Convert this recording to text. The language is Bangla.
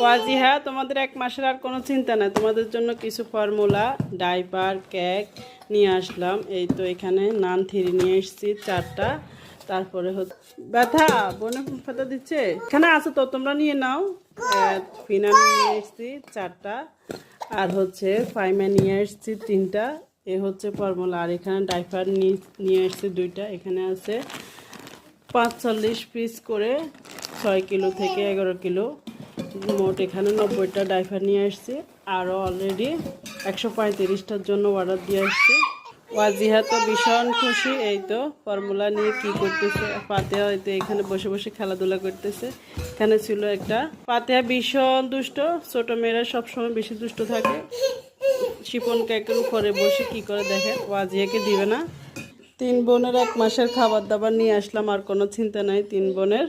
ওয়াজি হ্যাঁ তোমাদের এক মাসের আর কোনো চিন্তা নাই। তোমাদের জন্য কিছু ফর্মুলা, ডাইপার, কেক নিয়ে আসলাম। এই তো এখানে নান থ্রি নিয়ে এসেছি, চারটা। তারপরে হচ্ছে ব্যথা, বনে ফাতা দিচ্ছে? এখানে আছে তো, তোমরা নিয়ে নাও। ফিনান নিয়ে এসেছি, চারটা। আর হচ্ছে ফাইমা নিয়ে এসেছি, তিনটা। এ হচ্ছে ফর্মুলা। আর এখানে ডাইপার নিয়ে এসেছি, দুইটা। এখানে আছে পাঁচচল্লিশ পিস করে ছয় কিলো থেকে এগারো কিলো। মোট এখানে নব্বইটা ডাইভার নিয়ে আসছি। আরও অলরেডি একশো পঁয়ত্রিশটার জন্য অর্ডার দিয়ে আসছি। ওয়াজিহা তো ভীষণ খুশি, এই তো ফর্মুলা নিয়ে কি করতেছে পাতেহা হয়তো এখানে বসে বসে খেলাধুলা করতেছে। এখানে ছিল একটা পাতেহা ভীষণ দুষ্ট, ছোট মেয়েরা সবসময় বেশি দুষ্ট থাকে। শিপন কেকের উপরে বসে কি করে দেখে ওয়াজিয়াকে দিবে না। তিন বোনের এক মাসের খাবার দাবার নিয়ে আসলাম, আর কোনো চিন্তা নাই, তিন বোনের।